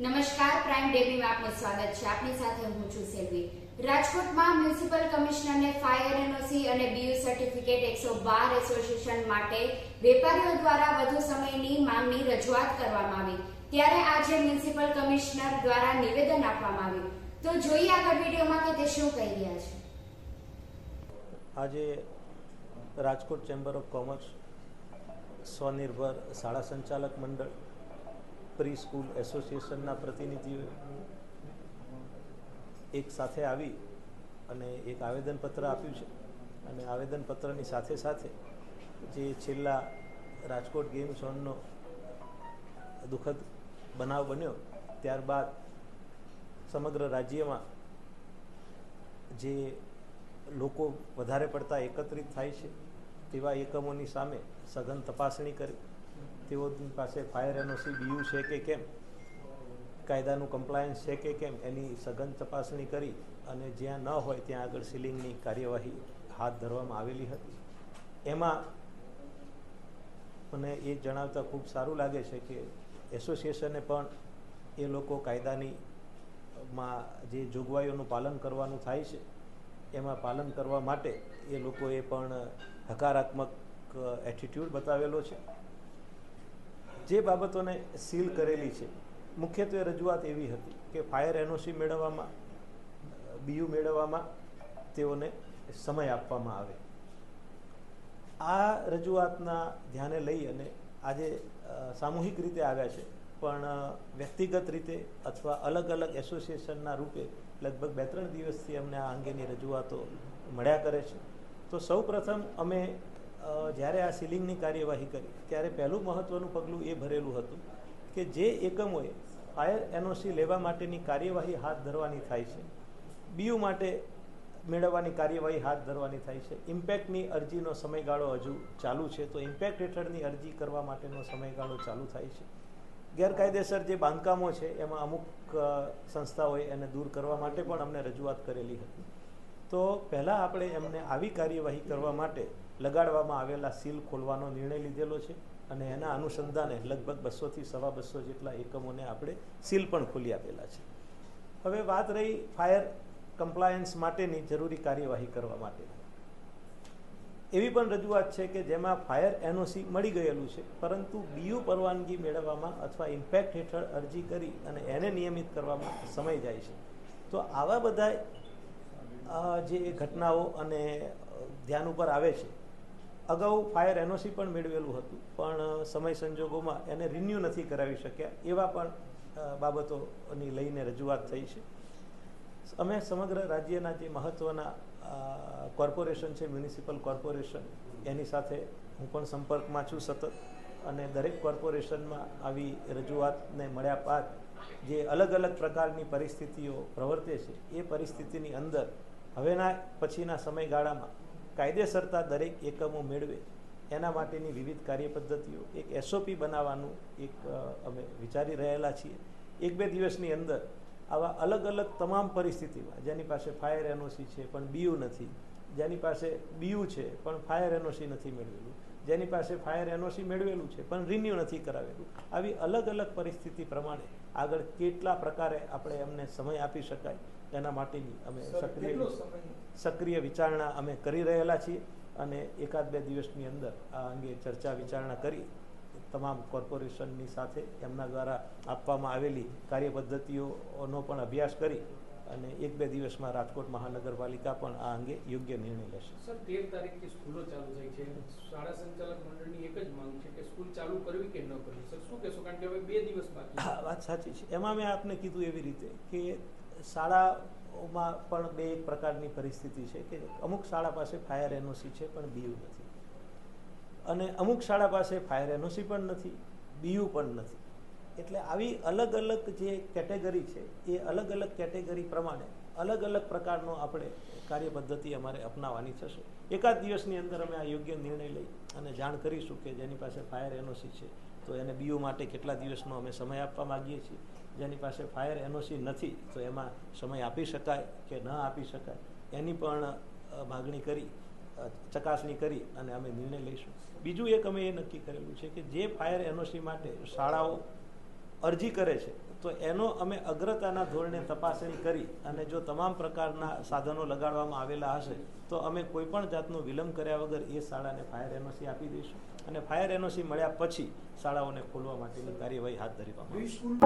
નમસ્કાર પ્રાઇમ ડેબીમાં આપનું સ્વાગત છે. આપની સાથે હું છું સેલ્વી રાજકોટમાં મ્યુનિસિપલ કમિશનરને ફાયર એનઓસી અને બીયુ સર્ટિફિકેટ એકસો બાર એસોસિએશન માટે વેપારીઓ દ્વારા વધુ સમયની માંગની રજૂઆત કરવામાં આવી. ત્યારે આજે મ્યુનિસિપલ કમિશનર દ્વારા નિવેદન આપવામાં આવ્યું. તો જોઈએ આગળ વિડીયોમાં કે તે શું કહી રહ્યા છે. આજે રાજકોટ ચેમ્બર ઓફ કોમર્સ સ્વનિર્ભર શાળા સંચાલક મંડળ પ્રી સ્કૂલ એસોસિએશનના પ્રતિનિધિઓ એક સાથે આવી અને એક આવેદનપત્ર આપ્યું છે. અને આવેદનપત્રની સાથે સાથે જે છેલ્લા રાજકોટ ગેમ ઝોનનો દુઃખદ બનાવ બન્યો, ત્યારબાદ સમગ્ર રાજ્યમાં જે લોકો વધારે પડતા એકત્રિત થાય છે, તેવા એકમોની સામે સઘન તપાસણી કરી તેઓની પાસે ફાયર એનઓસી બીયુ છે કે કેમ? કાયદાનું કમ્પ્લાયન્સ છે કે કેમ? એની સઘન તપાસણી કરી અને જ્યાં ન હોય ત્યાં આગળ સીલિંગની કાર્યવાહી હાથ ધરવામાં આવેલી હતી. એમાં મને એ જણાવતા ખૂબ સારું લાગે છે કે એસોસિએશને પણ એ લોકો કાયદાની માં જે જોગવાઈઓનું પાલન કરવાનું થાય છે, એમાં પાલન કરવા માટે એ લોકોએ પણ હકારાત્મક એટીટ્યૂડ બતાવેલો છે. જે બાબતોને સીલ કરેલી છે, મુખ્યત્વે રજૂઆત એવી હતી કે ફાયર એનઓસી મેળવવામાં, બીયુ મેળવવામાં તેઓને સમય આપવામાં આવે. આ રજૂઆતના ધ્યાને લઈ અને આજે સામૂહિક રીતે આવ્યા છે, પણ વ્યક્તિગત રીતે અથવા અલગ અલગ એસોસિએશનના રૂપે લગભગ બે ત્રણ દિવસથી અમને આ અંગેની રજૂઆતો મળ્યા કરે છે. તો સૌ અમે જ્યારે આ સીલિંગની કાર્યવાહી કરી, ત્યારે પહેલું મહત્ત્વનું પગલું એ ભરેલું હતું કે જે એકમોએ ફાયર એનઓસી લેવા માટેની કાર્યવાહી હાથ ધરવાની થાય છે, બીયુ માટે મેળવવાની કાર્યવાહી હાથ ધરવાની થાય છે. ઇમ્પેક્ટની અરજીનો સમયગાળો હજુ ચાલુ છે, તો ઇમ્પેક્ટ હેઠળની અરજી કરવા માટેનો સમયગાળો ચાલુ થાય છે. ગેરકાયદેસર જે બાંધકામો છે, એમાં અમુક સંસ્થાઓએ એને દૂર કરવા માટે પણ અમને રજૂઆત કરેલી હતી. તો પહેલાં આપણે એમને આવી કાર્યવાહી કરવા માટે લગાડવામાં આવેલા સીલ ખોલવાનો નિર્ણય લીધેલો છે અને એના અનુસંધાને લગભગ બસોથી સવા બસો જેટલા એકમોને આપણે સીલ પણ ખોલી આપેલા છે. હવે વાત રહી ફાયર કમ્પ્લાયન્સ માટેની જરૂરી કાર્યવાહી કરવા માટે. એવી પણ રજૂઆત છે કે જેમાં ફાયર એનઓસી મળી ગયેલું છે, પરંતુ બીયુ પરવાનગી મેળવવામાં અથવા ઇમ્પેક્ટ હેઠળ અરજી કરી અને એને નિયમિત કરવામાં સમય જાય છે. તો આવા બધા જે ઘટનાઓ અને ધ્યાન ઉપર આવે છે, અગાઉ ફાયર એનઓસી પણ મેળવેલું હતું, પણ સમય સંજોગોમાં એને રિન્યૂ નથી કરાવી શક્યા, એવા પણ બાબતોની લઈને રજૂઆત થઈ છે. અમે સમગ્ર રાજ્યના જે મહત્ત્વના કોર્પોરેશન છે, મ્યુનિસિપલ કોર્પોરેશન, એની સાથે હું પણ સંપર્કમાં છું સતત, અને દરેક કોર્પોરેશનમાં આવી રજૂઆતને મળ્યા બાદ જે અલગ અલગ પ્રકારની પરિસ્થિતિઓ પ્રવર્તે છે, એ પરિસ્થિતિની અંદર હવેના પછીના સમયગાળામાં કાયદેસરતા દરેક એકમો મેળવે, એના માટેની વિવિધ કાર્યપદ્ધતિઓ, એક એસઓપી બનાવવાનું એક અમે વિચારી રહેલા છીએ. એક બે દિવસની અંદર આવા અલગ અલગ તમામ પરિસ્થિતિમાં, જેની પાસે ફાયર એનઓસી છે, પણ બીયુ નથી, જેની પાસે બીયુ છે, પણ ફાયર એનઓસી નથી મેળવેલું, જેની પાસે ફાયર એનઓસી મેળવેલું છે, પણ રિન્યૂ નથી કરાવેલું, આવી અલગ અલગ પરિસ્થિતિ પ્રમાણે આગળ કેટલા પ્રકારે આપણે એમને સમય આપી શકાય એના માટેની અમે સક્રિય સક્રિય વિચારણા અમે કરી રહેલા છીએ અને એકાદ બે દિવસની અંદર આ અંગે ચર્ચા વિચારણા કરી તમામ કોર્પોરેશનની સાથે એમના દ્વારા આપવામાં આવેલી કાર્યપદ્ધતિઓનો પણ અભ્યાસ કરી અને એક બે દિવસમાં રાજકોટ મહાનગરપાલિકા પણ આ અંગે યોગ્ય નિર્ણય લેશે. સર તેર તારીખથી સ્કૂલો ચાલુ થઈ છે. શાળા સંચાલક મંડળની એક જ માંગ છે કે સ્કૂલ ચાલુ કરવી કે ન કરવી? સર શું કહેશો? કારણ કે હવે બે દિવસ બાકી હા વાત સાચી છે. એમાં મેં આપને કીધું એવી રીતે કે શાળાઓમાં પણ બે એક પ્રકારની પરિસ્થિતિ છે કે અમુક શાળા પાસે ફાયર એનઓસી છે, પણ બીયુ નથી. અને અમુક શાળા પાસે ફાયર એનઓસી પણ નથી, બીયુ પણ નથી. એટલે આવી અલગ અલગ જે કેટેગરી છે, એ અલગ અલગ કેટેગરી પ્રમાણે અલગ અલગ પ્રકારનો આપણે કાર્યપદ્ધતિ અમારે અપનાવવાની થશે. એકાદ દિવસની અંદર અમે આ યોગ્ય નિર્ણય લઈ અને જાણ કરીશું કે જેની પાસે ફાયર એનઓસી છે તો એને બીઓ માટે કેટલા દિવસનો અમે સમય આપવા માગીએ છીએ. જેની પાસે ફાયર એનઓસી નથી, તો એમાં સમય આપી શકાય કે ન આપી શકાય, એની પણ માગણી કરી ચકાસણી કરી અને અમે નિર્ણય લઈશું. બીજું એક અમે એ નક્કી કરેલું છે કે જે ફાયર એનઓસી માટે શાળાઓ અરજી કરે છે તો એનો અમે અગ્રતાના ધોરણે તપાસણી કરી અને જો તમામ પ્રકારના સાધનો લગાડવામાં આવેલા હશે, તો અમે કોઈ પણ જાતનો વિલંબ કર્યા વગર એ શાળાને ફાયર એનઓસી આપી દઈશું. અને ફાયર એનઓસી મળ્યા પછી શાળાઓને ખોલવા માટેની કાર્યવાહી હાથ ધરી સ્કૂલ